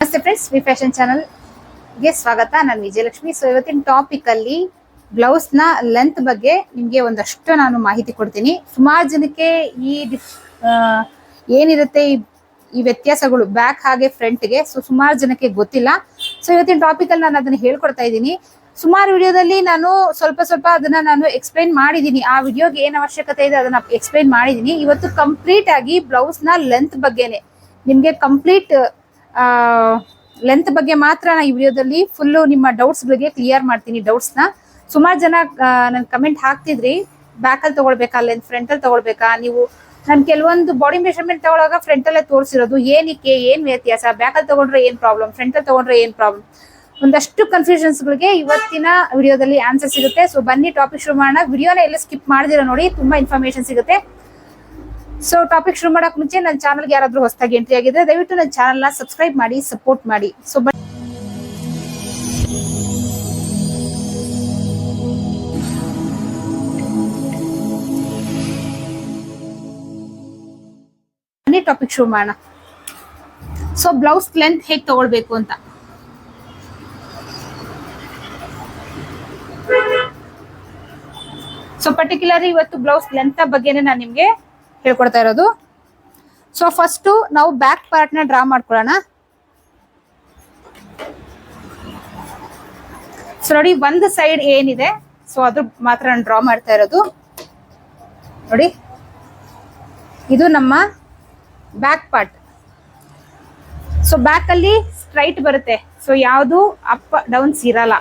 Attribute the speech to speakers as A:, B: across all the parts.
A: ನಮಸ್ತೆ friends V fashion ಚಾನಲ್ಗೆ ಸ್ವಾಗತ. ನಾನು ವಿಜಯಲಕ್ಷ್ಮಿ. ಸೊ ಇವತ್ತಿನ ಟಾಪಿಕ್ ಅಲ್ಲಿ ಬ್ಲೌಸ್ನ ಲೆಂತ್ ಬಗ್ಗೆ ನಿಮಗೆ ಒಂದಷ್ಟು ನಾನು ಮಾಹಿತಿ ಕೊಡ್ತೀನಿ. ಸುಮಾರು ಜನಕ್ಕೆ ಈ ಏನಿರುತ್ತೆ ಈ- ಈ ವ್ಯತ್ಯಾಸಗಳು ಬ್ಯಾಕ್ ಹಾಗೆ ಫ್ರಂಟ್ಗೆ ಸೊ ಸುಮಾರು ಜನಕ್ಕೆ ಗೊತ್ತಿಲ್ಲ. ಸೊ ಇವತ್ತಿನ ಟಾಪಿಕಲ್ಲಿ ನಾನು ಅದನ್ನ ಹೇಳ್ಕೊಡ್ತಾ ಇದ್ದೀನಿ. ಸುಮಾರು ವಿಡಿಯೋದಲ್ಲಿ ನಾನು ಸ್ವಲ್ಪ ಸ್ವಲ್ಪ ಅದನ್ನ ನಾನು ಎಕ್ಸ್ಪ್ಲೈನ್ ಮಾಡಿದ್ದೀನಿ. ಆ ವಿಡಿಯೋಗೆ ಏನು ಅವಶ್ಯಕತೆ ಇದೆ ಅದನ್ನ ಎಕ್ಸ್ಪ್ಲೈನ್ ಮಾಡಿದ್ದೀನಿ. ಇವತ್ತು ಕಂಪ್ಲೀಟ್ ಆಗಿ ಬ್ಲೌಸ್ನ ಲೆಂತ್ ಬಗ್ಗೆನೆ. ನಿಮಗೆ ಕಂಪ್ಲೀಟ್ ಲೆಂತ್ ಬಗ್ಗೆ ಮಾತ್ರ ನಾ ಈ ವಿಡಿಯೋದಲ್ಲಿ ಫುಲ್ಲು ನಿಮ್ಮ ಡೌಟ್ಸ್ ಗಳಿಗೆ ಕ್ಲಿಯರ್ ಮಾಡ್ತೀನಿ ಡೌಟ್ಸ್ನ. ಸುಮಾರು ಜನ ನನ್ನ ಕಮೆಂಟ್ ಹಾಕ್ತಿದ್ರಿ. ಬ್ಯಾಕಲ್ಲಿ ತೊಗೊಳ್ಬೇಕಾ ಲೆಂತ್ ಫ್ರಂಟಲ್ಲಿ ತೊಗೊಳ್ಬೇಕಾ? ನೀವು ನಾನು ಕೆಲವೊಂದು ಬಾಡಿ ಮೆಷರ್ಮೆಂಟ್ ತೊಗೊಳಾಗ ಫ್ರಂಟಲ್ಲೇ ತೋರಿಸಿರೋದು. ಏನಕ್ಕೆ, ಏನು ವ್ಯತ್ಯಾಸ? ಬ್ಯಾಕಲ್ಲಿ ತೊಗೊಂಡ್ರೆ ಏನ್ ಪ್ರಾಬ್ಲಮ್ ಫ್ರಂಟಲ್ಲಿ ತಗೊಂಡ್ರೆ ಏನ್ ಪ್ರಾಬ್ಲಮ್ ಒಂದಷ್ಟು ಕನ್ಫ್ಯೂಷನ್ಸ್ಗಳಿಗೆ ಇವತ್ತಿನ ವಿಡಿಯೋದಲ್ಲಿ ಆನ್ಸರ್ ಸಿಗುತ್ತೆ. ಸೊ ಬನ್ನಿ ಟಾಪಿಕ್ ಶುರು ಮಾಡೋಣ. ವಿಡಿಯೋನ ಎಲ್ಲ ಸ್ಕಿಪ್ ಮಾಡಿದಿರ ನೋಡಿ, ತುಂಬಾ ಇನ್ಫಾರ್ಮೇಷನ್ ಸಿಗುತ್ತೆ. ಸೊ ಟಾಪಿಕ್ ಶುರು ಮಾಡಕ್ ಮುಂಚೆ ನನ್ನ ಚಾನಲ್ಗೆ ಯಾರಾದ್ರೂ ಹೊಸದಾಗಿ ಎಂಟ್ರಿ ಆಗಿದ್ರೆ ದಯವಿಟ್ಟು ನನ್ನ ಚಾನಲ್ನ ಸಬ್ಸ್ಕ್ರೈಬ್ ಮಾಡಿ ಸಪೋರ್ಟ್ ಮಾಡಿ. ಸೊ ಬನ್ನಿ. ಟಾಪಿಕ್ ಶುರು ಮಾಡೋಣ. ಸೊ ಬ್ಲೌಸ್ ಲೆಂತ್ ಹೇಗೆ ತಗೊಳ್ಬೇಕು ಅಂತ. ಸೊ ಪರ್ಟಿಕ್ಯುಲರ್ ಇವತ್ತು ಬ್ಲೌಸ್ ಲೆಂತ್ ಬಗ್ಗೆನೇ ನಾನು ನಿಮ್ಗೆ ಹೇಳ್ಕೊಡ್ತಾ ಇರೋದು. ಸೊ ಫಸ್ಟ್ ನಾವು ಬ್ಯಾಕ್ ಪಾರ್ಟ್ನ ಡ್ರಾ ಮಾಡ್ಕೊಳ್ಳೋಣ. ಸೊ ನೋಡಿ ಒಂದು ಸೈಡ್ ಏನಿದೆ ಸೊ ಅದ್ರ ಮಾತ್ರ ನಾನು ಡ್ರಾ ಮಾಡ್ತಾ ಇರೋದು. ನೋಡಿ, ಇದು ನಮ್ಮ ಬ್ಯಾಕ್ ಪಾರ್ಟ್ ಸೊ ಬ್ಯಾಕ್ ಅಲ್ಲಿ ಸ್ಟ್ರೈಟ್ ಬರುತ್ತೆ. ಸೊ ಯಾವುದು ಅಪ್ ಡೌನ್ಸ್ ಇರಲ್ಲ.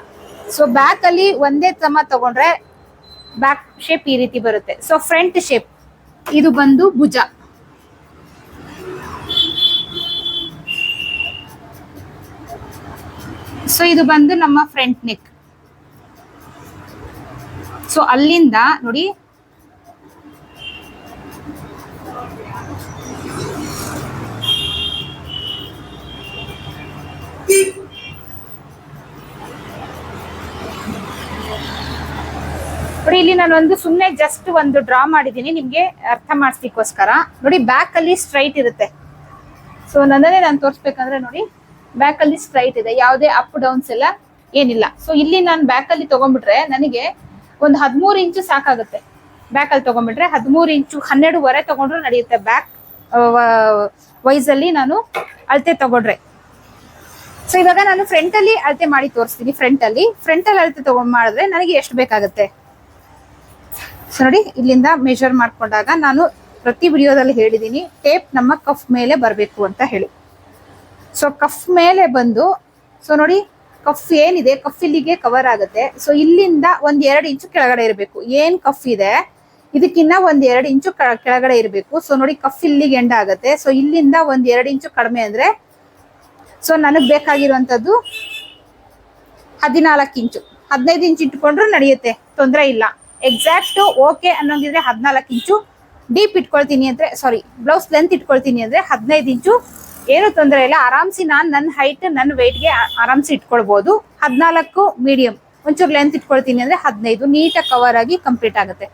A: ಸೊ ಬ್ಯಾಕ್ ಅಲ್ಲಿ ಒಂದೇ ಸಮ ತಗೊಂಡ್ರೆ ಬ್ಯಾಕ್ ಶೇಪ್ ಈ ರೀತಿ ಬರುತ್ತೆ. ಸೊ ಫ್ರಂಟ್ ಶೇಪ್ ಇದು ಬಂದು ಭುಜ. ಸೊ ಇದು ಬಂದು ನಮ್ಮ ಫ್ರಂಟ್ ನೆಕ್ ಸೊ ಅಲ್ಲಿಂದ ನೋಡಿ ನಾನು ಸುಮ್ಮನೆ ಜಸ್ಟ್ ಒಂದು ಡ್ರಾ ಮಾಡಿದ್ದೀನಿ. ನಿಮ್ಗೆ ಅರ್ಥ ಮಾಡಿಸ್ಲಿಕ್ಕೋಸ್ಕರ. ನೋಡಿ ಬ್ಯಾಕ್ ಅಲ್ಲಿ ಸ್ಟ್ರೈಟ್ ಇರುತ್ತೆ. ಸೊ ನನ್ನನ್ನೇ ನಾನು ತೋರಿಸ್ಬೇಕಂದ್ರೆ ನೋಡಿ ಬ್ಯಾಕ್ ಅಲ್ಲಿ ಸ್ಟ್ರೈಟ್ ಇದೆ. ಯಾವುದೇ ಅಪ್ ಡೌನ್ಸ್ ಎಲ್ಲ ಏನಿಲ್ಲ. ಸೊ ಇಲ್ಲಿ ನಾನು ಬ್ಯಾಕ್ ಅಲ್ಲಿ ತಗೊಂಡ್ಬಿಟ್ರೆ ನನಗೆ ಒಂದು ಹದಿಮೂರು ಇಂಚು ಸಾಕಾಗುತ್ತೆ. ಬ್ಯಾಕ್ ಅಲ್ಲಿ ತಗೊಂಡ್ಬಿಟ್ರೆ ಹದಿಮೂರು ಇಂಚು ಹನ್ನೆರಡುವರೆ ತಗೊಂಡ್ರು ನಡೆಯುತ್ತೆ ಬ್ಯಾಕ್ ವೈಸ್ ಅಲ್ಲಿ ನಾನು ಅಳತೆ ತಗೊಂಡ್ರೆ. ಸೊ ಇವಾಗ ನಾನು ಫ್ರಂಟ್ ಅಲ್ಲಿ ಅಳತೆ ಮಾಡಿ ತೋರಿಸ್ತೀನಿ. ಫ್ರಂಟ್ ಅಲ್ಲಿ. ಫ್ರಂಟ್ ಅಲ್ಲಿ ಅಳತೆ ತಗೊಂಡ್ ಮಾಡಿದ್ರೆ ನನಗೆ ಎಷ್ಟು ಬೇಕಾಗುತ್ತೆ? ಸೊ ನೋಡಿ ಇಲ್ಲಿಂದ ಮೆಷರ್ ಮಾಡಿಕೊಂಡಾಗ ನಾನು ಪ್ರತಿ ವಿಡಿಯೋದಲ್ಲಿ ಹೇಳಿದ್ದೀನಿ ಟೇಪ್ ನಮ್ಮ ಕಫ್ ಮೇಲೆ ಬರಬೇಕು ಅಂತ ಹೇಳಿ. ಸೊ ಕಫ್ ಮೇಲೆ ಬಂದು ಸೊ ನೋಡಿ ಕಫ್ ಏನಿದೆ? ಕಫ್ ಇಲ್ಲಿಗೆ ಕವರ್ ಆಗುತ್ತೆ. ಸೊ ಇಲ್ಲಿಂದ ಒಂದ್ ಎರಡು ಇಂಚು ಕೆಳಗಡೆ ಇರಬೇಕು. ಏನ್ ಕಫ್ ಇದೆ? ಇದಕ್ಕಿನ್ನ ಒಂದ್ ಎರಡು ಇಂಚು ಕೆಳಗಡೆ ಇರಬೇಕು. ಸೊ ನೋಡಿ ಕಫ್ ಇಲ್ಲಿಗೆ ಎಂಡ್ ಆಗುತ್ತೆ. ಸೊ ಇಲ್ಲಿಂದ ಒಂದ್ ಎರಡು ಇಂಚು ಕಡಿಮೆ ಅಂದ್ರೆ ಸೊ ನನಗ್ ಬೇಕಾಗಿರುವಂತದ್ದು ಹದಿನಾಲ್ಕು ಇಂಚು ಹದಿನೈದು ಇಂಚು ಇಟ್ಕೊಂಡ್ರು ನಡೆಯುತ್ತೆ. ತೊಂದರೆ ಇಲ್ಲ. ಎಕ್ಸಾಕ್ಟ್ ಓಕೆ ಅನ್ನೋಂಗಿದ್ರೆ ಹದಿನಾಲ್ಕು ಇಂಚು ಡೀಪ್ ಇಟ್ಕೊಳ್ತೀನಿ ಅಂದ್ರೆ ಸಾರಿ ಬ್ಲೌಸ್ ಲೆಂತ್ ಇಟ್ಕೊಳ್ತೀನಿ ಅಂದ್ರೆ ಹದಿನೈದು ಇಂಚು. ಏನು ತೊಂದರೆ ಇಲ್ಲ. ಆರಾಮ್ಸಿ ನಾನು ನನ್ನ ಹೈಟ್ ನನ್ನ ವೆಯ್ಟ್ಗೆ ಆರಾಮ್ಸಿ ಇಟ್ಕೊಳ್ಬಹುದು ಹದಿನಾಲ್ಕು ಮೀಡಿಯಂ ಒಂಚೂರು ಲೆಂತ್ ಇಟ್ಕೊಳ್ತೀನಿ ಅಂದ್ರೆ ಹದಿನೈದು. ನೀಟಾಗಿ ಕವರ್ ಆಗಿ ಕಂಪ್ಲೀಟ್ ಆಗುತ್ತೆ.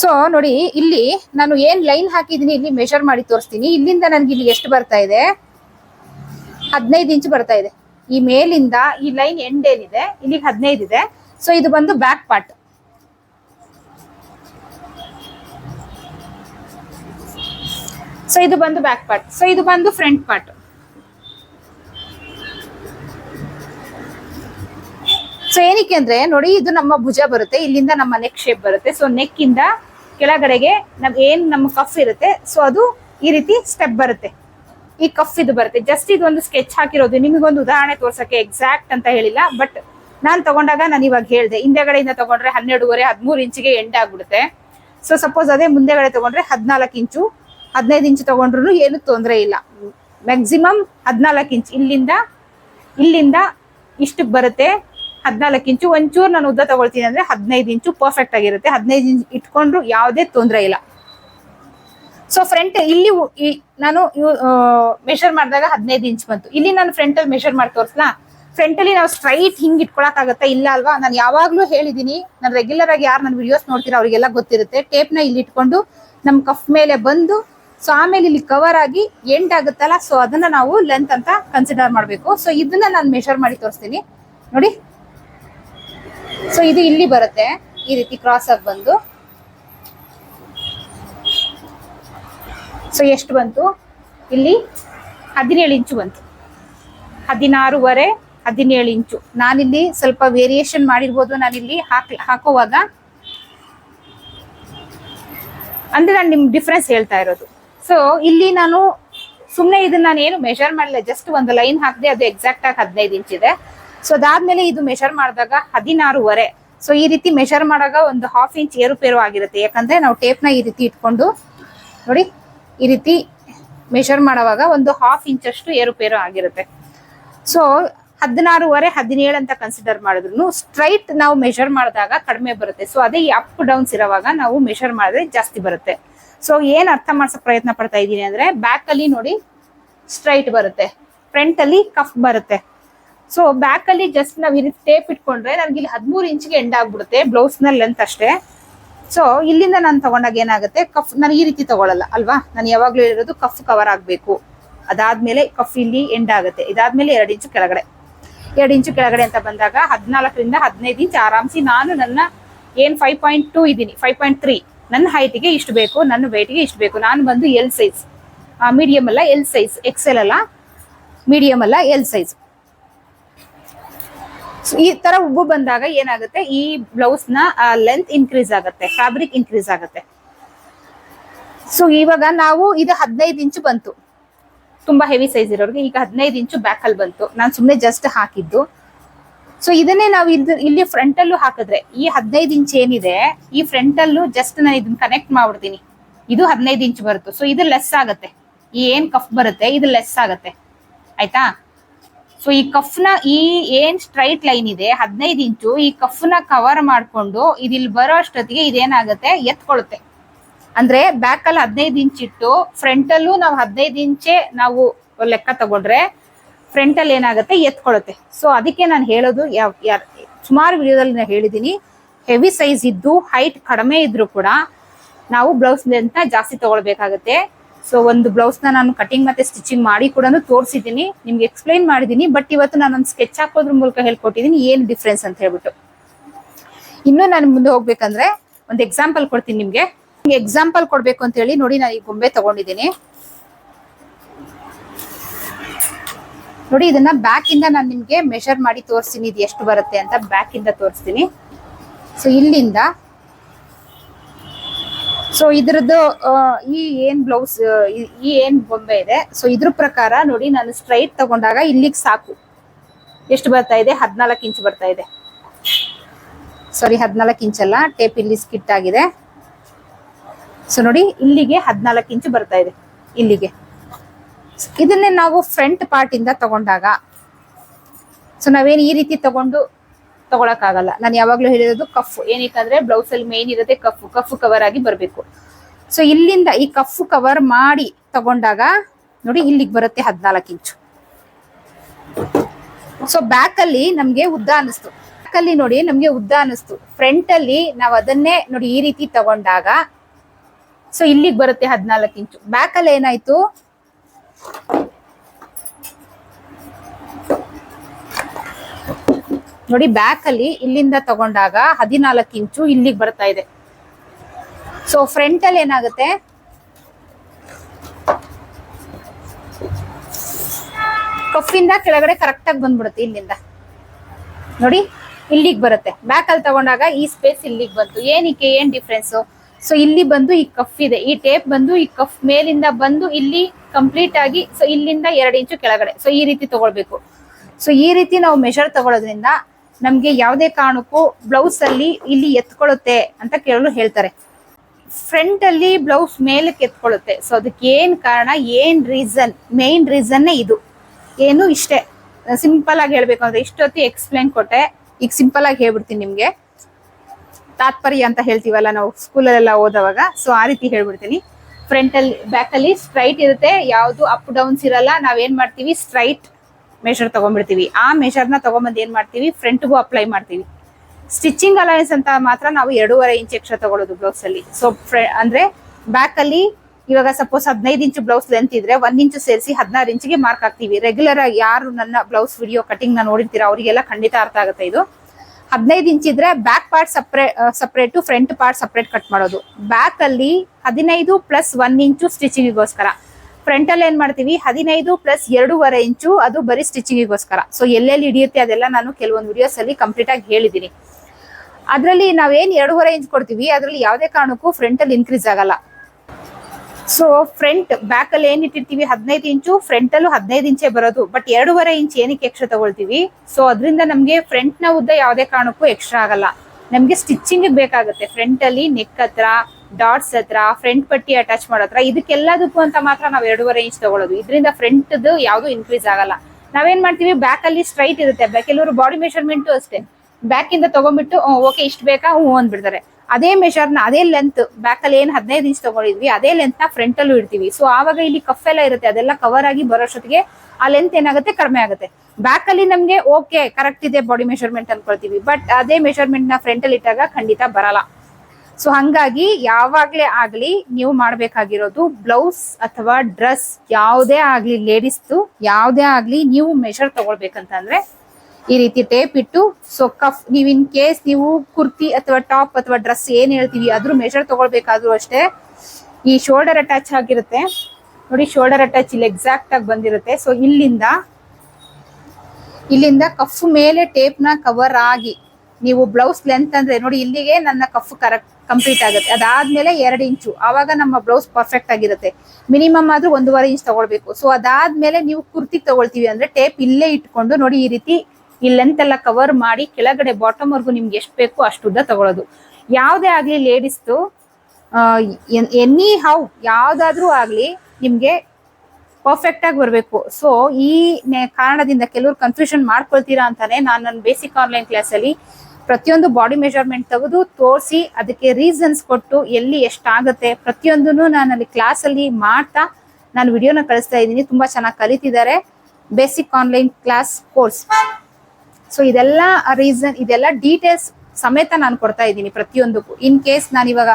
A: ಸೊ ನೋಡಿ, ಇಲ್ಲಿ ನಾನು ಏನು ಲೈನ್ ಹಾಕಿದ್ದೀನಿ ಇಲ್ಲಿ ಮೆಷರ್ ಮಾಡಿ ತೋರಿಸ್ತೀನಿ. ಇಲ್ಲಿಂದ ನನಗೆ ಇಲ್ಲಿ ಎಷ್ಟು ಬರ್ತಾ ಇದೆ? ಹದಿನೈದು ಇಂಚು ಬರ್ತಾ ಇದೆ. ಈ ಮೇಲಿಂದ ಈ ಲೈನ್ ಎಂಡ್ ಏನಿದೆ? ಇಲ್ಲಿಗೆ ಹದಿನೈದು ಇದೆ. ಸೊ ಇದು ಬಂದು ಬ್ಯಾಕ್ ಪಾರ್ಟ್ ಸೊ ಇದು ಬಂದು ಬ್ಯಾಕ್ ಪಾರ್ಟ್ ಸೊ ಇದು ಬಂದು ಫ್ರಂಟ್ ಪಾರ್ಟ್ ಸೊ ಏನಕ್ಕೆ ಅಂದ್ರೆ, ನೋಡಿ, ಇದು ನಮ್ಮ ಭುಜ ಬರುತ್ತೆ, ಇಲ್ಲಿಂದ ನಮ್ಮ ನೆಕ್ ಶೇಪ್ ಬರುತ್ತೆ. ಸೊ ನೆಕ್ ಇಂದ ಕೆಳಗಡೆಗೆ ನಮ್ ಏನ್ ನಮ್ಮ ಕಫ್ ಇರುತ್ತೆ ಸೊ ಅದು ಈ ರೀತಿ ಸ್ಟೆಪ್ ಬರುತ್ತೆ. ಈ ಕಫ್ ಇದು ಬರುತ್ತೆ. ಜಸ್ಟ್ ಇದು ಒಂದು ಸ್ಕೆಚ್ ಹಾಕಿರೋದು. ನಿಮಗೊಂದು ಉದಾಹರಣೆ ತೋರ್ಸಕ್ಕೆ ಎಕ್ಸಾಕ್ಟ್ ಅಂತ ಹೇಳಿಲ್ಲ ಬಟ್ ನಾನ್ ತಗೊಂಡಾಗ ನಾನು ಇವಾಗ ಹೇಳಿದೆ, ಹಿಂದೆಗಡೆಯಿಂದ ತಗೊಂಡ್ರೆ ಹನ್ನೆರಡುವರೆ, ಹದಿಮೂರು ಇಂಚಿಗೆ ಎಂಡ್ ಆಗ್ಬಿಡುತ್ತೆ. ಸೊ ಸಪೋಸ್ ಅದೇ ಮುಂದೆಗಡೆ ತಗೊಂಡ್ರೆ ಹದಿನಾಲ್ಕು ಇಂಚು, ಹದಿನೈದು ಇಂಚು ತಗೊಂಡ್ರು ಏನು ತೊಂದರೆ ಇಲ್ಲ. ಮ್ಯಾಕ್ಸಿಮಮ್ ಹದಿನಾಲ್ಕು ಇಂಚ್. ಇಲ್ಲಿಂದ ಇಲ್ಲಿಂದ ಇಷ್ಟಕ್ಕೆ ಬರುತ್ತೆ. ಹದಿನಾಲ್ಕು ಇಂಚು, ಒಂಚೂರು ನಾನು ಉದ್ದ ತಗೊಳ್ತೀನಿ ಅಂದ್ರೆ ಹದಿನೈದು ಇಂಚು ಪರ್ಫೆಕ್ಟ್ ಆಗಿರುತ್ತೆ. ಹದಿನೈದು ಇಂಚ್ ಇಟ್ಕೊಂಡ್ರು ಯಾವುದೇ ತೊಂದರೆ ಇಲ್ಲ. ಸೊ ಫ್ರಂಟ್ ಇಲ್ಲಿ ನಾನು ಮೆಷರ್ ಮಾಡಿದಾಗ ಹದಿನೈದು ಇಂಚ್ ಬಂತು. ಇಲ್ಲಿ ನಾನು ಫ್ರಂಟಲ್ಲಿ ಮೆಷರ್ ಮಾಡಿ ತೋರಿಸ್ಲಾ? ಫ್ರಂಟ್ ನಾವು ಸ್ಟ್ರೈಟ್ ಹಿಂಗ್ ಇಟ್ಕೊಳಕ್ ಆಗತ್ತಾ? ಇಲ್ಲ ಅಲ್ವಾ? ನಾನು ಯಾವಾಗ್ಲೂ ಹೇಳಿದೀನಿ, ನಾನು ರೆಗ್ಯುಲರ್ ಆಗಿ ಯಾರು ನನ್ನ ವಿಡಿಯೋಸ್ ನೋಡ್ತೀರಾ ಅವ್ರಿಗೆಲ್ಲ ಗೊತ್ತಿರುತ್ತೆ. ಟೇಪ್ನ ಇಲ್ಲಿ ಇಟ್ಕೊಂಡು ನಮ್ ಕಫ್ ಮೇಲೆ ಬಂದು ಸೊ ಆಮೇಲೆ ಇಲ್ಲಿ ಕವರ್ ಆಗಿ ಎಂಡ್ ಆಗುತ್ತಲ್ಲ? ಸೊ ಅದನ್ನ ನಾವು ಲೆಂತ್ ಅಂತ ಕನ್ಸಿಡರ್ ಮಾಡಬೇಕು. ಸೊ ಇದನ್ನ ನಾನು ಮೆಷರ್ ಮಾಡಿ ತೋರಿಸ್ತೀನಿ. ನೋಡಿ. ಸೊ ಇದು ಇಲ್ಲಿ ಬರುತ್ತೆ. ಈ ರೀತಿ ಕ್ರಾಸ್ ಆಗಿ ಬಂದು. ಸೊ ಎಷ್ಟು ಬಂತು? ಇಲ್ಲಿ ಹದಿನೇಳು ಇಂಚು ಬಂತು. ಹದಿನಾರೂವರೆ ಹದಿನೇಳು ಇಂಚು. ನಾನಿಲ್ಲಿ ಸ್ವಲ್ಪ ವೇರಿಯೇಷನ್ ಮಾಡಿರ್ಬೋದು, ನಾನಿಲ್ಲಿ ಹಾಕ್, ಹಾಕುವಾಗ. ಅಂದ್ರೆ ನಾನು ನಿಮ್ಗೆ ಡಿಫ್ರೆನ್ಸ್ ಹೇಳ್ತಾ ಇರೋದು. ಸೊ ಇಲ್ಲಿ ನಾನು ಸುಮ್ಮನೆ ಇದನ್ನ ನಾನು ಏನು ಮೆಷರ್ ಮಾಡಲಿಲ್ಲ ಜಸ್ಟ್ ಒಂದು ಲೈನ್ ಹಾಕಿದೆ ಅದು ಎಕ್ಸಾಕ್ಟ್ ಆಗಿ ಹದಿನೈದು ಇಂಚ್ ಇದೆ. ಸೊ ಅದಾದ್ಮೇಲೆ ಇದು ಮೆಷರ್ ಮಾಡಿದಾಗ ಹದಿನಾರೂವರೆ. ಸೊ ಈ ರೀತಿ ಮೆಷರ್ ಮಾಡಾಗ ಒಂದು ಹಾಫ್ ಇಂಚ್ ಏರುಪೇರು ಆಗಿರುತ್ತೆ. ಯಾಕಂದ್ರೆ ನಾವು ಟೇಪ್ನ ಈ ರೀತಿ ಇಟ್ಕೊಂಡು, ನೋಡಿ, ಈ ರೀತಿ ಮೆಷರ್ ಮಾಡುವಾಗ ಒಂದು ಹಾಫ್ ಇಂಚ್ ಅಷ್ಟು ಏರುಪೇರು ಆಗಿರುತ್ತೆ. ಸೊ ಹದಿನಾರೂವರೆ, ಹದಿನೇಳು ಅಂತ ಕನ್ಸಿಡರ್ ಮಾಡಿದ್ರು ಸ್ಟ್ರೈಟ್ ನಾವು ಮೆಷರ್ ಮಾಡಿದಾಗ ಕಡಿಮೆ ಬರುತ್ತೆ. ಸೊ ಅದೇ ಅಪ್ ಡೌನ್ಸ್ ಇರುವಾಗ ನಾವು ಮೆಷರ್ ಮಾಡಿದ್ರೆ ಜಾಸ್ತಿ ಬರುತ್ತೆ. ಸೊ ಏನ್ ಅರ್ಥ ಮಾಡಿಸೋ ಪ್ರಯತ್ನ ಪಡ್ತಾ ಇದ್ದೀನಿ ಅಂದ್ರೆ ಬ್ಯಾಕ್ ಅಲ್ಲಿ ನೋಡಿ ಸ್ಟ್ರೈಟ್ ಬರುತ್ತೆ. ಫ್ರಂಟ್ ಅಲ್ಲಿ ಕಫ್ ಬರುತ್ತೆ. ಸೊ ಬ್ಯಾಕ್ ಅಲ್ಲಿ ಜಸ್ಟ್ ನಾವ್ ರೀತಿ ಟೇಪ್ ಇಟ್ಕೊಂಡ್ರೆ ನನ್ಗೆ ಇಲ್ಲಿ ಹದಿಮೂರು ಇಂಚ್ಗೆ ಎಂಡ್ ಆಗ್ಬಿಡುತ್ತೆ ಬ್ಲೌಸ್ನ ಲೆಂತ್ ಅಷ್ಟೇ. ಸೊ ಇಲ್ಲಿಂದ ನಾನು ತಗೊಂಡಾಗ ಏನಾಗುತ್ತೆ? ಕಫ್ ನಾನು ಈ ರೀತಿ ತಗೊಳಲ್ಲ, ಅಲ್ವಾ? ನಾನು ಯಾವಾಗ್ಲೂ ಇರೋದು ಕಫ್ ಕವರ್ ಆಗ್ಬೇಕು. ಅದಾದ್ಮೇಲೆ ಕಫ್ ಇಲ್ಲಿ ಎಂಡ್ ಆಗುತ್ತೆ. ಇದಾದ್ಮೇಲೆ ಎರಡು ಇಂಚು ಕೆಳಗಡೆ. ಎರಡು ಇಂಚು ಕೆಳಗಡೆ ಅಂತ ಬಂದಾಗ ಹದಿನಾಲ್ಕರಿಂದ ಹದಿನೈದು ಇಂಚ್ ಆರಾಮ್ಸಿ ನಾನು ನನ್ನ ಏನ್ ಫೈವ್ ಪಾಯಿಂಟ್ ಟೂ ಇದ್ದೀನಿ ಫೈವ್ ಪಾಯಿಂಟ್ ತ್ರೀ ನನ್ನ ಹೈಟಿಗೆ ಇಷ್ಟು ಬೇಕು, ನನ್ನ ವೆಯ್ಟಿಗೆ ಇಷ್ಟು ಬೇಕು. ನಾನು ಬಂದು ಎಲ್ ಸೈಜ್ ಮೀಡಿಯಂ ಅಲ್ಲ ಎಲ್ ಸೈಜ್ ಎಕ್ಸೆಲ್ ಅಲ್ಲ ಮೀಡಿಯಂ ಅಲ್ಲ ಎಲ್ ಸೈಜ್ ಈ ತರ ಉಬ್ಬು ಬಂದಾಗ ಏನಾಗುತ್ತೆ? ಈ ಬ್ಲೌಸ್ನ ಲೆಂತ್ ಇನ್ಕ್ರೀಸ್ ಆಗುತ್ತೆ ಫ್ಯಾಬ್ರಿಕ್ ಇನ್ಕ್ರೀಸ್ ಆಗುತ್ತೆ. ಸೊ ಇವಾಗ ನಾವು ಇದು ಹದಿನೈದು ಇಂಚು ಬಂತು. ತುಂಬಾ ಹೆವಿ ಸೈಜ್ ಇರೋರಿಗೆ ಈಗ ಹದಿನೈದು ಇಂಚು ಬ್ಯಾಕ್ ಅಲ್ಲಿ ಬಂತು. ನಾನು ಸುಮ್ಮನೆ ಜಸ್ಟ್ ಹಾಕಿದ್ದು. ಸೊ ಇದನ್ನೇ ನಾವು ಇದು ಇಲ್ಲಿ ಫ್ರಂಟ್ ಅಲ್ಲೂ ಹಾಕಿದ್ರೆ, ಈ ಹದಿನೈದು ಇಂಚ್ ಏನಿದೆ, ಈ ಫ್ರಂಟ್ ಅಲ್ಲೂ ಜಸ್ಟ್ ನಾನು ಇದನ್ನ ಕನೆಕ್ಟ್ ಮಾಡ್ಬಿಡ್ತೀನಿ. ಇದು ಹದಿನೈದು ಇಂಚ್ ಬರುತ್ತೆ. ಸೊ ಇದು ಲೆಸ್ ಆಗುತ್ತೆ. ಈ ಏನ್ ಕಫ್ ಬರುತ್ತೆ, ಇದು ಲೆಸ್ ಆಗುತ್ತೆ. ಆಯ್ತಾ? ಸೊ ಈ ಕಫ್ನ ಈ ಏನ್ ಸ್ಟ್ರೈಟ್ ಲೈನ್ ಇದೆ, ಹದಿನೈದು ಇಂಚು ಈ ಕಫ್ನ ಕವರ್ ಮಾಡ್ಕೊಂಡು ಇದಿಲ್ಲಿ ಬರೋ ಅಷ್ಟೊತ್ತಿಗೆ ಇದೇನಾಗುತ್ತೆ? ಎತ್ಕೊಳ್ಳುತ್ತೆ ಅಂದ್ರೆ ಬ್ಯಾಕ್ ಅಲ್ಲಿ ಹದಿನೈದು ಇಂಚ್ ಇಟ್ಟು ಫ್ರಂಟ್ ಅಲ್ಲೂ ನಾವು ಹದಿನೈದು ಇಂಚೆ ನಾವು ಲೆಕ್ಕ ತಗೊಂಡ್ರೆ ಫ್ರಂಟ್ ಅಲ್ಲಿ ಏನಾಗುತ್ತೆ ಎತ್ಕೊಳ್ಳುತ್ತೆ ಸೊ ಅದಕ್ಕೆ ನಾನು ಹೇಳೋದು ಯಾವ ಯಾರು ಸುಮಾರು ವಿಡಿಯೋದಲ್ಲಿ ನಾನು ಹೇಳಿದ್ದೀನಿ ಹೆವಿ ಸೈಜ್ ಇದ್ದು ಹೈಟ್ ಕಡಿಮೆ ಇದ್ರೂ ಕೂಡ ನಾವು ಬ್ಲೌಸ್ ಅಂತ ಜಾಸ್ತಿ ತಗೊಳ್ಬೇಕಾಗತ್ತೆ. ಸೊ ಒಂದು ಬ್ಲೌಸ್ನ ನಾನು ಕಟಿಂಗ್ ಮತ್ತೆ ಸ್ಟಿಚಿಂಗ್ ಮಾಡಿ ಕೂಡ ತೋರಿಸಿದ್ದೀನಿ ನಿಮ್ಗೆ ಎಕ್ಸ್ಪ್ಲೈನ್ ಮಾಡಿದ್ದೀನಿ ಬಟ್ ಇವತ್ತು ನಾನು ಒಂದು ಸ್ಕೆಚ್ ಹಾಕೋದ್ರ ಮೂಲಕ ಹೇಳ್ಕೊಟ್ಟಿದ್ದೀನಿ ಏನು ಡಿಫ್ರೆನ್ಸ್ ಅಂತ ಹೇಳ್ಬಿಟ್ಟು. ಇನ್ನೂ ನಾನು ಮುಂದೆ ಹೋಗ್ಬೇಕಂದ್ರೆ ಒಂದು ಎಕ್ಸಾಂಪಲ್ ಕೊಡ್ತೀನಿ ನಿಮ್ಗೆ. ಎಕ್ಸಾಂಪಲ್ ಕೊಡ್ಬೇಕು ಅಂತ ಹೇಳಿ ನೋಡಿ ನಾನು ಈ ಗೊಂಬೆ ತಗೊಂಡಿದ್ದೀನಿ. ನೋಡಿ ಇದನ್ನ ಬ್ಯಾಕ್ ಇಂದ ನಾನು ನಿಮ್ಗೆ ಮೆಷರ್ ಮಾಡಿ ತೋರಿಸ್ತೀನಿ ಇದು ಎಷ್ಟು ಬರುತ್ತೆ ಅಂತ ಬ್ಯಾಕ್ ಇಂದ ತೋರಿಸ್ತೀನಿ. ಸೊ ಇಲ್ಲಿಂದ. ಸೊ ಇದ್ರದ್ದು ಈ ಏನ್ ಬ್ಲೌಸ್ ಈ ಏನ್ ಬೊಂಬೆ ಇದೆ. ಸೊ ಇದ್ರ ಪ್ರಕಾರ ನೋಡಿ ನಾನು ಸ್ಟ್ರೈಟ್ ತಗೊಂಡಾಗ ಇಲ್ಲಿಗೆ ಸಾಕು. ಎಷ್ಟು ಬರ್ತಾ ಇದೆ? ಹದಿನಾಲ್ಕು ಇಂಚ್ ಬರ್ತಾ ಇದೆ. ಸಾರಿ ಹದಿನಾಲ್ಕು ಇಂಚ್ ಅಲ್ಲ ಟೇಪ್ ಇಲ್ಲಿ ಸ್ಕಿಟ್ ಆಗಿದೆ. ಸೊ ನೋಡಿ, ಇಲ್ಲಿಗೆ ಹದಿನಾಲ್ಕು ಇಂಚು ಬರ್ತಾ ಇದೆ. ಇಲ್ಲಿಗೆ. ಇದನ್ನೇ ನಾವು ಫ್ರಂಟ್ ಪಾರ್ಟ್ ಇಂದ ತಗೊಂಡಾಗ. ಸೊ ನಾವೇನು ಈ ರೀತಿ ತಗೊಂಡು ತಗೊಳಕ್ಕಾಗಲ್ಲ. ನಾನು ಯಾವಾಗ್ಲೂ ಹೇಳಿರೋದು ಕಫ್. ಏನಕ್ಕಂದ್ರೆ ಬ್ಲೌಸ್ ಅಲ್ಲಿ ಮೇನ್ ಇರೋದೇ ಕಫ್. ಕಫ್ ಕವರ್ ಆಗಿ ಬರಬೇಕು. ಸೊ ಇಲ್ಲಿಂದ ಈ ಕಫ್ ಕವರ್ ಮಾಡಿ ತಗೊಂಡಾಗ, ನೋಡಿ, ಇಲ್ಲಿಗೆ ಬರುತ್ತೆ ಹದಿನಾಲ್ಕು ಇಂಚು. ಸೊ ಬ್ಯಾಕ್ ಅಲ್ಲಿ ನಮ್ಗೆ ಉದ್ದ ಅನಿಸ್ತು ಬ್ಯಾಕ್ ಅಲ್ಲಿ ನೋಡಿ, ನಮ್ಗೆ ಉದ್ದ ಅನಿಸ್ತು ಫ್ರಂಟ್ ಅಲ್ಲಿ ನಾವು ಅದನ್ನೇ ನೋಡಿ ಈ ರೀತಿ ತಗೊಂಡಾಗ ಸೊ ಇಲ್ಲಿಗೆ ಬರುತ್ತೆ ಹದಿನಾಲ್ಕು ಇಂಚು ಬ್ಯಾಕಲ್ಲಿ ಏನಾಯ್ತು? ನೋಡಿ ಬ್ಯಾಕ್ ಅಲ್ಲಿ ಇಲ್ಲಿಂದ ತಗೊಂಡಾಗ ಹದಿನಾಲ್ಕು ಇಂಚು ಇಲ್ಲಿಗೆ ಬರ್ತಾ ಇದೆ. ಸೊ ಫ್ರಂಟ್ ಅಲ್ಲಿ ಏನಾಗುತ್ತೆ? ಕಫಿಂದ ಕೆಳಗಡೆ ಕರೆಕ್ಟ್ ಆಗಿ ಬಂದ್ಬಿಡುತ್ತೆ ಇಲ್ಲಿಂದ. ನೋಡಿ, ಇಲ್ಲಿಗೆ ಬರುತ್ತೆ. ಬ್ಯಾಕ್ ಅಲ್ಲಿ ತಗೊಂಡಾಗ ಈ ಸ್ಪೇಸ್ ಇಲ್ಲಿಗೆ ಬಂತು. ಏನಕ್ಕೆ ಏನ್ ಡಿಫ್ರೆನ್ಸ್ ಸೊ ಇಲ್ಲಿ ಬಂದು ಈ ಕಫ್ ಇದೆ. ಈ ಟೇಪ್ ಬಂದು ಈ ಕಫ್ ಮೇಲಿಂದ ಬಂದು ಇಲ್ಲಿ ಕಂಪ್ಲೀಟ್ ಆಗಿ ಸೊ ಇಲ್ಲಿಂದ ಎರಡು ಇಂಚು ಕೆಳಗಡೆ. ಸೊ ಈ ರೀತಿ ತಗೊಳ್ಬೇಕು. ಸೊ ಈ ರೀತಿ ನಾವು ಮೆಷರ್ ತಗೊಳ್ಳೋದ್ರಿಂದ ನಮ್ಗೆ ಯಾವುದೇ ಕಾರಣಕ್ಕೂ ಬ್ಲೌಸ್ ಅಲ್ಲಿ ಇಲ್ಲಿ ಎತ್ಕೊಳ್ಳುತ್ತೆ ಅಂತ ಕೇಳಲು ಹೇಳ್ತಾರೆ. ಫ್ರಂಟ್ ಅಲ್ಲಿ ಬ್ಲೌಸ್ ಮೇಲಕ್ಕೆ ಎತ್ಕೊಳ್ಳುತ್ತೆ. ಸೊ ಅದಕ್ಕೆ ಏನ್ ಕಾರಣ, ಏನ್ ರೀಸನ್ ಮೇನ್ ರೀಸನ್ನೇ ಇದು. ಏನು ಇಷ್ಟೇ. ಸಿಂಪಲ್ ಆಗಿ ಹೇಳ್ಬೇಕು ಅಂದ್ರೆ ಇಷ್ಟೊತ್ತಿ ಎಕ್ಸ್ಪ್ಲೇನ್ ಕೊಟ್ಟೆ. ಈಗ ಸಿಂಪಲ್ ಆಗಿ ಹೇಳ್ಬಿಡ್ತೀನಿ ನಿಮ್ಗೆ. ತಾತ್ಪರ್ಯ ಅಂತ ಹೇಳ್ತೀವಲ್ಲ ನಾವು ಸ್ಕೂಲಲ್ಲೆಲ್ಲ ಓದೋವಾಗ. ಸೊ ಆ ರೀತಿ ಹೇಳ್ಬಿಡ್ತೀನಿ. ಫ್ರಂಟ್ ಅಲ್ಲಿ ಬ್ಯಾಕ್ ಅಲ್ಲಿ ಸ್ಟ್ರೈಟ್ ಇರುತ್ತೆ. ಯಾವುದು ಅಪ್ ಡೌನ್ಸ್ ಇರಲ್ಲ. ನಾವೇನ್ ಮಾಡ್ತೀವಿ? ಸ್ಟ್ರೈಟ್ ಮೆಷರ್ ತಗೊಂಡ್ಬಿಡ್ತೀವಿ. ಆ ಮೆಷರ್ನ ತಗೊಂಬಂದು ಏನ್ ಮಾಡ್ತೀವಿ? ಫ್ರಂಟ್ಗೂ ಅಪ್ಲೈ ಮಾಡ್ತೀವಿ. ಸ್ಟಿಚಿಂಗ್ ಅಲೈನ್ಸ್ ಅಂತ ಮಾತ್ರ ನಾವು ಎರಡೂವರೆ ಇಂಚ್ ಎಕ್ಸ್ಟ್ರಾ ಬ್ಲೌಸ್ ಅಲ್ಲಿ. ಸೊ ಅಂದ್ರೆ ಬ್ಯಾಕ್ ಅಲ್ಲಿ ಇವಾಗ ಸಪೋಸ್ ಹದಿನೈದು ಇಂಚು ಬ್ಲೌಸ್ ಲೆಂತ್ ಇದ್ರೆ ಒಂದ್ ಇಂಚು ಸೇರಿಸಿ ಹದಿನಾರು ಇಂಚಿಗೆ ಮಾರ್ಕ್ ಹಾಕ್ತೀವಿ. ರೆಗ್ಯುಲರ್ ಆಗಿ ಯಾರು ನನ್ನ ಬ್ಲೌಸ್ ವಿಡಿಯೋ ಕಟಿಂಗ್ನ ನೋಡಿರ್ತೀರಾ ಅವರಿಗೆಲ್ಲ ಖಂಡಿತ ಅರ್ಥ ಆಗುತ್ತೆ ಇದು. ಹದಿನೈದು ಇಂಚ್ ಇದ್ರೆ back part separate separate front part separate cut ಮಾಡೋದು. ಬ್ಯಾಕ್ ಅಲ್ಲಿ ಹದಿನೈದು ಪ್ಲಸ್ ಒನ್ ಇಂಚು ಸ್ಟಿಚಿಂಗಿಗೋಸ್ಕರ ಫ್ರಂಟ್ ಅಲ್ಲಿ ಏನ್ ಮಾಡ್ತೀವಿ? ಹದಿನೈದು ಪ್ಲಸ್ ಎರಡೂವರೆ ಇಂಚು ಅದು ಬರೀ ಸ್ಟಿಚಿಂಗಿಗೋಸ್ಕರ ಸೊ ಎಲ್ಲೆಲ್ಲಿ ಹಿಡಿಯುತ್ತೆ ಅದೆಲ್ಲ ನಾನು ಕೆಲವೊಂದು ವಿಡಿಯೋಸ್ ಅಲ್ಲಿ ಕಂಪ್ಲೀಟ್ ಆಗಿ ಹೇಳಿದ್ದೀನಿ. ಅದರಲ್ಲಿ ನಾವೇನು ಎರಡೂವರೆ ಇಂಚ್ ಕೊಡ್ತೀವಿ, ಅದರಲ್ಲಿ ಯಾವುದೇ ಕಾರಣಕ್ಕೂ ಫ್ರಂಟ್ ಅಲ್ಲಿ ಇನ್ಕ್ರೀಸ್ ಆಗಲ್ಲ. ಸೊ ಫ್ರಂಟ್ ಬ್ಯಾಕ್ ಅಲ್ಲಿ ಏನ್ ಇಟ್ಟಿರ್ತೀವಿ? ಹದಿನೈದು ಇಂಚು ಫ್ರಂಟ್ ಅಲ್ಲೂ ಹದಿನೈದು ಇಂಚೇ ಬರೋದು. ಬಟ್ ಎರಡೂವರೆ ಇಂಚ್ ಏನಕ್ಕೆ ಎಕ್ಸ್ಟ್ರಾ ತಗೊಳ್ತೀವಿ? ಸೊ ಅದರಿಂದ ನಮಗೆ ಫ್ರಂಟ್ನ ಉದ್ದ ಯಾವುದೇ ಕಾರಣಕ್ಕೂ ಎಕ್ಸ್ಟ್ರಾ ಆಗಲ್ಲ. ನಮ್ಗೆ ಸ್ಟಿಚಿಂಗ್ ಬೇಕಾಗುತ್ತೆ. ಫ್ರಂಟ್ ಅಲ್ಲಿ ನೆಕ್ ಹತ್ರ ಡಾಟ್ಸ್ ಹತ್ರ ಫ್ರಂಟ್ ಪಟ್ಟಿ ಅಟ್ಯಾಚ್ ಮಾಡತ್ರ, ಇದಕ್ಕೆಲ್ಲದಕ್ಕೂ ಅಂತ ಮಾತ್ರ ನಾವು ಎರಡೂವರೆ ಇಂಚ್ ತಗೊಳ್ಳೋದು ಇದರಿಂದ ಫ್ರಂಟ್ ಯಾವುದು ಇನ್ಕ್ರೀಸ್ ಆಗಲ್ಲ. ನಾವೇನ್ ಮಾಡ್ತೀವಿ? ಬ್ಯಾಕ್ ಅಲ್ಲಿ ಸ್ಟ್ರೈಟ್ ಇರುತ್ತೆ. ಕೆಲವರು ಬಾಡಿ ಮೆಷರ್ಮೆಂಟ್ ಅಷ್ಟೇ. ಬ್ಯಾಕ್ ಇಂದ ತಗೊಂಡ್ಬಿಟ್ಟು ಓಕೆ ಇಷ್ಟು ಬೇಕಾ? ಹ್ಞೂ ಅಂದ್ಬಿಡ್ತಾರೆ. ಅದೇ ಮೆಷರ್ನ ಅದೇ ಲೆಂತ್ ಬ್ಯಾಕ್ ಅಲ್ಲಿ ಏನ್ ಹದಿನೈದು ಇಂಚ್ ತಗೊಂಡಿದ್ವಿ, ಅದೇ ಲೆಂತ್ ಫ್ರಂಟಲ್ಲೂ ಇಡ್ತೀವಿ. ಸೊ ಆವಾಗ ಇಲ್ಲಿ ಕಫ್ ಎಲ್ಲ ಇರುತ್ತೆ, ಅದೆಲ್ಲ ಕವರ್ ಆಗಿ ಬರೋಷ್ಟೊತ್ತಿಗೆ ಆ ಲೆಂತ್ ಏನಾಗುತ್ತೆ? ಕಡಿಮೆ ಆಗುತ್ತೆ. ಬ್ಯಾಕ್ ಅಲ್ಲಿ ನಮ್ಗೆ ಓಕೆ ಕರೆಕ್ಟ್ ಇದೆ ಬಾಡಿ ಮೆಷರ್ಮೆಂಟ್ ಅನ್ಕೊಳ್ತೀವಿ ಬಟ್ ಅದೇ ಮೆಷರ್ಮೆಂಟ್ನ ಫ್ರಂಟ್ ಅಲ್ಲಿ ಇಟ್ಟಾಗ ಖಂಡಿತ ಬರಲ್ಲ. ಸೊ ಹಂಗಾಗಿ ಯಾವಾಗಲೇ ಆಗಲಿ ನೀವು ಮಾಡಬೇಕಾಗಿರೋದು ಬ್ಲೌಸ್ ಅಥವಾ ಡ್ರೆಸ್ ಯಾವುದೇ ಆಗಲಿ ಲೇಡೀಸ್ದು ಯಾವುದೇ ಆಗಲಿ ನೀವು ಮೆಷರ್ ತಗೊಳ್ಬೇಕಂತಂದ್ರೆ ಈ ರೀತಿ ಟೇಪ್ ಇಟ್ಟು ಸೊ ಕಫ್ ನೀವು ಇನ್ ಕೇಸ್ ನೀವು ಕುರ್ತಿ ಅಥವಾ ಟಾಪ್ ಅಥವಾ ಡ್ರೆಸ್ ಏನ್ ಹೇಳ್ತೀವಿ ಅದ್ರ ಮೆಷರ್ ತಗೊಳ್ಬೇಕಾದ್ರೂ ಅಷ್ಟೇ, ಈ ಶೋಲ್ಡರ್ ಅಟ್ಯಾಚ್ ಆಗಿರುತ್ತೆ. ನೋಡಿ ಶೋಲ್ಡರ್ ಅಟ್ಯಾಚ್ ಇಲ್ಲಿ ಎಕ್ಸಾಕ್ಟ್ ಆಗಿ ಬಂದಿರುತ್ತೆ. ಸೊ ಇಲ್ಲಿಂದ ಇಲ್ಲಿಂದ ಕಫ್ ಮೇಲೆ ಟೇಪ್ನ ಕವರ್ ಆಗಿ, ನೀವು ಬ್ಲೌಸ್ ಲೆಂತ್ ಅಂದ್ರೆ, ನೋಡಿ, ಇಲ್ಲಿಗೆ ನನ್ನ ಕಫ್ ಕರೆಕ್ಟ್ ಕಂಪ್ಲೀಟ್ ಆಗುತ್ತೆ. ಅದಾದ್ಮೇಲೆ ಎರಡು ಇಂಚು. ಆವಾಗ ನಮ್ಮ ಬ್ಲೌಸ್ ಪರ್ಫೆಕ್ಟ್ ಆಗಿರುತ್ತೆ. ಮಿನಿಮಮ್ ಆದ್ರೂ ಒಂದೂವರೆ ಇಂಚ್ ತಗೊಳ್ಬೇಕು. ಸೊ ಅದಾದ್ಮೇಲೆ ನೀವು ಕುರ್ತಿ ತಗೊಳ್ತೀವಿ ಅಂದ್ರೆ ಟೇಪ್ ಇಲ್ಲೇ ಇಟ್ಕೊಂಡು, ನೋಡಿ, ಈ ರೀತಿ ಈ ಲೆಂತ್ ಎಲ್ಲ ಕವರ್ ಮಾಡಿ ಕೆಳಗಡೆ ಬಾಟಮ್ ವರ್ಗು ನಿಮ್ಗೆ ಎಷ್ಟು ಬೇಕು ಅಷ್ಟು ಉದ್ದ ತಗೊಳ್ಳೋದು ಯಾವುದೇ ಆಗಲಿ ಲೇಡೀಸ್ದು ಎನಿ ಹೌ ಯಾವುದಾದ್ರೂ ಆಗಲಿ ನಿಮಗೆ ಪರ್ಫೆಕ್ಟ್ ಆಗಿ ಬರಬೇಕು. ಸೊ ಈ ಕಾರಣದಿಂದ ಕೆಲವರು ಕನ್ಫ್ಯೂಷನ್ ಮಾಡ್ಕೊಳ್ತೀರಾ ಅಂತಾನೆ ನಾನು ನನ್ನ ಬೇಸಿಕ್ ಆನ್ಲೈನ್ ಕ್ಲಾಸಲ್ಲಿ ಪ್ರತಿಯೊಂದು ಬಾಡಿ ಮೆಜರ್ಮೆಂಟ್ ತೆಗೆದು ತೋರಿಸಿ ಅದಕ್ಕೆ ರೀಸನ್ಸ್ ಕೊಟ್ಟು ಎಲ್ಲಿ ಎಷ್ಟಾಗುತ್ತೆ ಪ್ರತಿಯೊಂದನ್ನು ನಾನು ಅಲ್ಲಿ ಕ್ಲಾಸಲ್ಲಿ ಮಾಡ್ತಾ ನಾನು ವಿಡಿಯೋನ ಕಳಿಸ್ತಾ ಇದ್ದೀನಿ. ತುಂಬಾ ಚೆನ್ನಾಗಿ ಕಲಿತಿದ್ದಾರೆ. Basic online class course so ಇದೆಲ್ಲ ರೀಸನ್ ಇದೆಲ್ಲ ಡೀಟೇಲ್ಸ್ ಸಮೇತ ನಾನು ಕೊಡ್ತಾ ಇದ್ದೀನಿ ಪ್ರತಿಯೊಂದಕ್ಕೂ. ಇನ್ ಕೇಸ್ ನಾನು ಇವಾಗ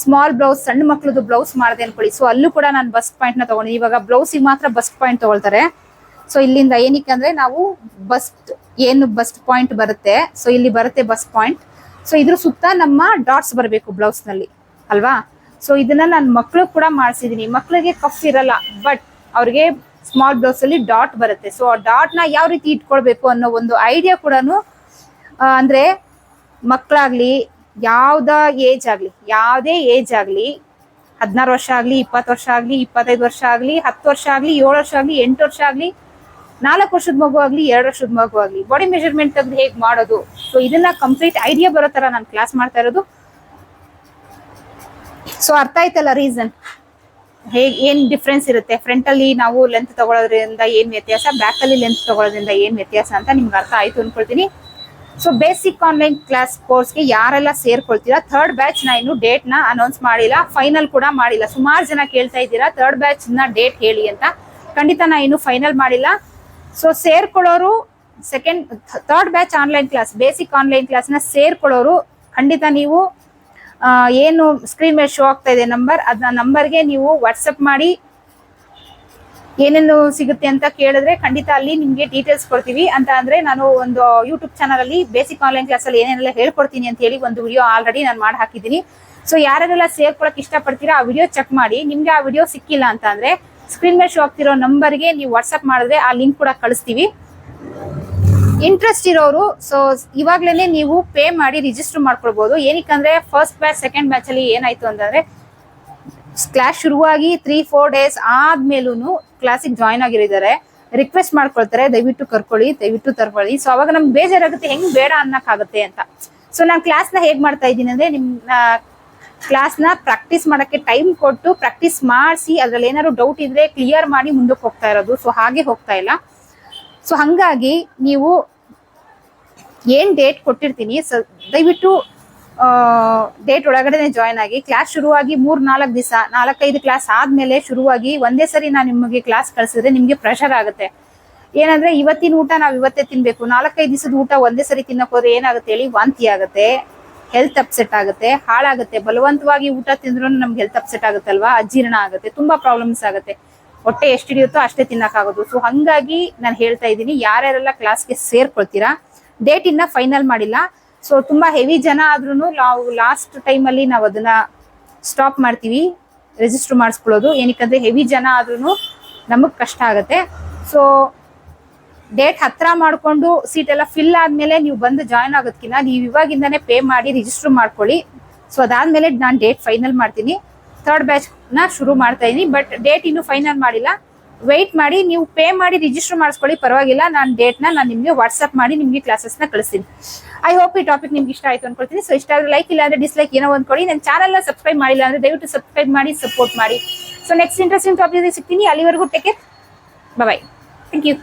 A: ಸ್ಮಾಲ್ ಬ್ಲೌಸ್ ಸಣ್ಣ ಮಕ್ಳದ್ದು ಬ್ಲೌಸ್ ಮಾಡಿದೆ ಅನ್ಕೊಳ್ಳಿ. ಸೊ ಅಲ್ಲೂ ಕೂಡ ನಾನು ಬಸ್ಟ್ ಪಾಯಿಂಟ್ನ ತಗೊಂಡಿದ್ದೀನಿ ಇವಾಗ ಬ್ಲೌಸಿಗೆ ಮಾತ್ರ ಬಸ್ಟ್ ಪಾಯಿಂಟ್ ತಗೊಳ್ತಾರೆ. ಸೊ ಇಲ್ಲಿಂದ ಏನಕ್ಕೆ ಅಂದ್ರೆ ನಾವು ಬಸ್ಟ್ ಏನು ಬಸ್ಟ್ ಪಾಯಿಂಟ್ ಬರುತ್ತೆ. ಸೊ ಇಲ್ಲಿ ಬರುತ್ತೆ ಬಸ್ಟ್ ಪಾಯಿಂಟ್ ಸೊ ಇದ್ರ ಸುತ್ತ ನಮ್ಮ ಡಾಟ್ಸ್ ಬರಬೇಕು ಬ್ಲೌಸ್ನಲ್ಲಿ. ಅಲ್ವಾ? ಸೊ ಇದನ್ನ ನಾನು ಮಕ್ಳು ಕೂಡ ಮಾಡಿಸಿದೀನಿ. ಮಕ್ಳಿಗೆ ಕಫ್ ಇರಲ್ಲ ಬಟ್ ಅವ್ರಿಗೆ ಸ್ಮಾಲ್ ಬ್ಲೌಸ್ ಅಲ್ಲಿ ಡಾಟ್ ಬರುತ್ತೆ. ಸೊ ಆ ಡಾಟ್ನ ಯಾವ ರೀತಿ ಇಟ್ಕೊಳ್ಬೇಕು ಅನ್ನೋ ಒಂದು ಐಡಿಯಾ ಕೂಡ ಅಂದ್ರೆ ಮಕ್ಕಳಾಗ್ಲಿ ಯಾವ್ದ ಏಜ್ ಆಗ್ಲಿ, ಯಾವುದೇ ಏಜ್ ಆಗ್ಲಿ, ಹದಿನಾರು ವರ್ಷ ಆಗ್ಲಿ, ಇಪ್ಪತ್ತು ವರ್ಷ ಆಗ್ಲಿ, ಇಪ್ಪತ್ತೈದು ವರ್ಷ ಆಗ್ಲಿ, ಹತ್ತು ವರ್ಷ ಆಗ್ಲಿ, ಏಳು ವರ್ಷ ಆಗ್ಲಿ, ಎಂಟು ವರ್ಷ ಆಗ್ಲಿ, ನಾಲ್ಕು ವರ್ಷದ ಮಗು ಆಗ್ಲಿ, ಎರಡು ವರ್ಷದ ಮಗು ಆಗ್ಲಿ ಬಾಡಿ ಮೆಜರ್ಮೆಂಟ್ ತೆಗೆದು ಹೇಗ್ ಮಾಡೋದು? ಸೊ ಇದನ್ನ ಕಂಪ್ಲೀಟ್ ಐಡಿಯಾ ಬರೋ ತರ ನಾನು ಕ್ಲಾಸ್ ಮಾಡ್ತಾ ಇರೋದು. ಸೊ ಅರ್ಥ ಆಯ್ತಲ್ಲ ರೀಸನ್ ಹೇಗ್, ಏನ್ ಡಿಫ್ರೆನ್ಸ್ ಇರುತ್ತೆ? ಫ್ರಂಟ್ ಅಲ್ಲಿ ನಾವು ಲೆಂತ್ ತಗೊಳ್ಳೋದ್ರಿಂದ ಏನು ವ್ಯತ್ಯಾಸ? ಬ್ಯಾಕ್ ಅಲ್ಲಿ ಲೆಂತ್ ತಗೊಳ್ಳೋದ್ರಿಂದ ಏನು ವ್ಯತ್ಯಾಸ ಅಂತ ನಿಮ್ಗೆ ಅರ್ಥ ಆಯ್ತು ಅನ್ಕೊಳ್ತೀನಿ. ಸೊ ಬೇಸಿಕ್ ಆನ್ಲೈನ್ ಕ್ಲಾಸ್ ಕೋರ್ಸ್ಗೆ ಯಾರೆಲ್ಲ ಸೇರ್ಕೊಳ್ತೀರಾ? ಥರ್ಡ್ ಬ್ಯಾಚ್ನ ಇನ್ನು ಡೇಟ್ನ ಅನೌನ್ಸ್ ಮಾಡಿಲ್ಲ. ಫೈನಲ್ ಕೂಡ ಮಾಡಿಲ್ಲ. ಸುಮಾರು ಜನ ಕೇಳ್ತಾ ಇದ್ದೀರಾ? ಥರ್ಡ್ ಬ್ಯಾಚ್ನ ಡೇಟ್ ಹೇಳಿ ಅಂತ. ಖಂಡಿತ ನಾ ಇನ್ನು ಫೈನಲ್ ಮಾಡಿಲ್ಲ. So ಸೇರ್ಕೊಳ್ಳೋರು second third batch online class basic online ಕ್ಲಾಸ್ನ ಸೇರ್ಕೊಳ್ಳೋರು ಖಂಡಿತ ನೀವು ಏನು ಸ್ಕ್ರೀನ್ ಮೇಲೆ ಶೋ ಆಗ್ತಾ ಇದೆ ನಂಬರ್ ಅದನ್ನ ನಂಬರ್ಗೆ ನೀವು ವಾಟ್ಸಪ್ ಮಾಡಿ ಏನೇನು ಸಿಗುತ್ತೆ ಅಂತ ಕೇಳಿದ್ರೆ ಖಂಡಿತ ಅಲ್ಲಿ ನಿಮ್ಗೆ ಡೀಟೇಲ್ಸ್ ಕೊಡ್ತೀವಿ. ಅಂತ ಅಂದ್ರೆ ನಾನು ಒಂದು ಯೂಟ್ಯೂಬ್ ಚಾನಲ್ ಅಲ್ಲಿ ಬೇಸಿಕ್ ಆನ್ಲೈನ್ ಕ್ಲಾಸ್ ಅಲ್ಲಿ ಏನೇನೆಲ್ಲ ಹೇಳ್ಕೊಡ್ತೀನಿ ಅಂತ ಹೇಳಿ ಒಂದು ವಿಡಿಯೋ ಆಲ್ರೆಡಿ ನಾನು ಮಾಡಿ ಹಾಕಿದ್ದೀನಿ. ಸೊ ಯಾರೆಲ್ಲ ಸೇರ್ಕೊಳಕ್ ಇಷ್ಟಪಡ್ತೀರಾ ಆ ವಿಡಿಯೋ ಚೆಕ್ ಮಾಡಿ. ನಿಮ್ಗೆ ಆ ವಿಡಿಯೋ ಸಿಕ್ಕಿಲ್ಲ ಅಂತ ಅಂದ್ರೆ ಸ್ಕ್ರೀನ್ ಮೇಲೆ ಶೋ ಆಗ್ತಿರೋ ನಂಬರ್ಗೆ ನೀವು ವಾಟ್ಸಪ್ ಮಾಡಿದ್ರೆ ಆ ಲಿಂಕ್ ಕೂಡ ಕಳಿಸ್ತೀವಿ. ಇಂಟ್ರೆಸ್ಟ್ ಇರೋರು ಸೊ ಇವಾಗ್ಲೇನೆ ನೀವು ಪೇ ಮಾಡಿ ರಿಜಿಸ್ಟರ್ ಮಾಡ್ಕೊಳ್ಬಹುದು ಏನಕ್ಕಂದ್ರೆ ಫಸ್ಟ್ ಬ್ಯಾಚ್ ಸೆಕೆಂಡ್ ಬ್ಯಾಚ್ ಅಲ್ಲಿ ಏನಾಯ್ತು ಅಂತಂದ್ರೆ ಕ್ಲಾಸ್ ಶುರುವಾಗಿ ತ್ರೀ ಫೋರ್ ಡೇಸ್ ಆದ್ಮೇಲೂ ಕ್ಲಾಸಿಗೆ ಜಾಯ್ನ್ ಆಗಿರಿದ್ದಾರೆ ರಿಕ್ವೆಸ್ಟ್ ಮಾಡ್ಕೊಳ್ತಾರೆ, ದಯವಿಟ್ಟು ಕರ್ಕೊಳ್ಳಿ, ದಯವಿಟ್ಟು ತರ್ಕೊಳ್ಳಿ. ಸೊ ಅವಾಗ ನಮ್ಗೆ ಬೇಜಾರಾಗುತ್ತೆ, ಹೆಂಗ್ ಬೇಡ ಅನ್ನಕ್ಕಾಗುತ್ತೆ ಅಂತ. ಸೊ ನಾನು ಕ್ಲಾಸ್ನ ಹೇಗ್ ಮಾಡ್ತಾ ಇದ್ದೀನಿ ಅಂದ್ರೆ ನಿಮ್ ಕ್ಲಾಸ್ನ ಪ್ರಾಕ್ಟೀಸ್ ಮಾಡಕ್ಕೆ ಟೈಮ್ ಕೊಟ್ಟು ಪ್ರಾಕ್ಟೀಸ್ ಮಾಡಿಸಿ, ಅದ್ರಲ್ಲಿ ಏನಾದ್ರು ಡೌಟ್ ಇದ್ರೆ ಕ್ಲಿಯರ್ ಮಾಡಿ ಮುಂದಕ್ಕೆ ಹೋಗ್ತಾ ಇರೋದು. ಸೊ ಹಾಗೆ ಹೋಗ್ತಾ ಇಲ್ಲ. ಸೊ ಹಂಗಾಗಿ ನೀವು ಏನ್ ಡೇಟ್ ಕೊಟ್ಟಿರ್ತೀನಿ? ಸ ದಯವಿಟ್ಟು ಡೇಟ್ ಒಳಗಡೆನೆ ಜಾಯ್ನ್ ಆಗಿ. ಕ್ಲಾಸ್ ಶುರುವಾಗಿ ಮೂರು ನಾಲ್ಕು ದಿವಸ, ನಾಲ್ಕೈದು ಕ್ಲಾಸ್ ಆದಮೇಲೆ ಶುರುವಾಗಿ ಒಂದೇ ಸರಿ ನಾನು ನಿಮಗೆ ಕ್ಲಾಸ್ ಕಳ್ಸಿದ್ರೆ ನಿಮಗೆ ಪ್ರೆಷರ್ ಆಗುತ್ತೆ. ಏನಂದ್ರೆ ಇವತ್ತಿನ ಊಟ ನಾವು ಇವತ್ತೇ ತಿನ್ಬೇಕು. ನಾಲ್ಕೈದು ದಿವಸದ ಊಟ ಒಂದೇ ಸರಿ ತಿನ್ನಕ್ ಹೋದ್ರೆ ಏನಾಗುತ್ತೆ ಹೇಳಿ? ವಾಂತಿ ಆಗುತ್ತೆ ಹೆಲ್ತ್ ಅಪ್ಸೆಟ್ ಆಗುತ್ತೆ, ಹಾಳಾಗುತ್ತೆ. ಬಲವಂತವಾಗಿ ಊಟ ತಿಂದ್ರೂ ನಮ್ಗೆ ಹೆಲ್ತ್ ಅಪ್ಸೆಟ್ ಆಗುತ್ತಲ್ವಾ? ಅಜೀರ್ಣ ಆಗುತ್ತೆ, ತುಂಬಾ ಪ್ರಾಬ್ಲಮ್ಸ್ ಆಗುತ್ತೆ. ಹೊಟ್ಟೆ ಎಷ್ಟು ಹಿಡಿಯುತ್ತೋ ಅಷ್ಟೇ ತಿನ್ನಕ್ಕಾಗೋದು. ಸೊ ಹಂಗಾಗಿ ನಾನು ಹೇಳ್ತಾ ಇದ್ದೀನಿ, ಯಾರ್ಯಾರೆಲ್ಲ ಕ್ಲಾಸ್ಗೆ ಸೇರ್ಕೊಳ್ತೀರಾ? ಡೇಟ್ ಇನ್ನ ಫೈನಲ್ ಮಾಡಿಲ್ಲ. ಸೊ ತುಂಬಾ ಹೆವಿ ಜನ ಆದ್ರೂ ನಾವು ಲಾಸ್ಟ್ ಟೈಮಲ್ಲಿ ನಾವು ಅದನ್ನ ಸ್ಟಾಪ್ ಮಾಡ್ತೀವಿ ರಿಜಿಸ್ಟರ್ ಮಾಡಿಸ್ಕೊಳ್ಳೋದು. ಏನಕ್ಕಂದ್ರೆ ಹೆವಿ ಜನ ಆದ್ರೂ ನಮಗ್ ಕಷ್ಟ ಆಗುತ್ತೆ. ಸೊ ಡೇಟ್ ಹತ್ರ ಮಾಡ್ಕೊಂಡು ಸೀಟ್ ಎಲ್ಲ ಫಿಲ್ ಆದ್ಮೇಲೆ ನೀವು ಬಂದು ಜಾಯ್ನ್ ಆಗೋದಕ್ಕಿಂತ ನೀವು ಇವಾಗಿಂದಾನೇ ಪೇ ಮಾಡಿ ರಿಜಿಸ್ಟರ್ ಮಾಡ್ಕೊಳ್ಳಿ. ಸೊ ಅದಾದ್ಮೇಲೆ ನಾನು ಡೇಟ್ ಫೈನಲ್ ಮಾಡ್ತೀನಿ. ಥರ್ಡ್ ಬ್ಯಾಚ್ನ ಶುರು ಮಾಡ್ತಾ ಇದೀನಿ ಬಟ್ ಡೇಟ್ ಇನ್ನು ಫೈನಲ್ ಮಾಡಿಲ್ಲ. ವೆಯ್ಟ್ ಮಾಡಿ, ನೀವು ಪೇ ಮಾಡಿ ರಿಜಿಸ್ಟರ್ ಮಾಡಿಸ್ಕೊಳ್ಳಿ, ಪರವಾಗಿಲ್ಲ. ನಾನು ಡೇಟ್ನ ನಾನು ನಿಮಗೆ ವಾಟ್ಸಪ್ ಮಾಡಿ, ನಿಮಗೆ ಕ್ಲಾಸಸ್ನ ಕಳಿಸ್ತೀನಿ. ಐ ಹೋಪ್ ಈ ಟಾಪಿಕ್ ನಿಮ್ಗೆ ಇಷ್ಟ ಆಯ್ತು ಅನ್ಕೊಳ್ತೀನಿ. ಸೊ ಇಷ್ಟ ಆದ್ರೆ ಲೈಕ್ ಇಲ್ಲ ಅಂದ್ರೆ ಡಿಸ್ಲೈಕ್ ಏನೋ ಒಂದು ಕೊಡಿ ನನ್ನ ಚಾನಲ್ನ ಸಬ್ಸ್ಕ್ರೈಬ್ ಮಾಡಿಲ್ಲ ಅಂದ್ರೆ ದಯವಿಟ್ಟು ಸಬ್ಸ್ಕ್ರೈಬ್ ಮಾಡಿ ಸಪೋರ್ಟ್ ಮಾಡಿ. ಸೊ ನೆಕ್ಸ್ಟ್ ಇಂಟ್ರೆಸ್ಟಿಂಗ್ ಟಾಪಿಕ್ ಸಿಗ್ತೀನಿ. ಅಲ್ಲಿವರೆಗೂ take care bye thank you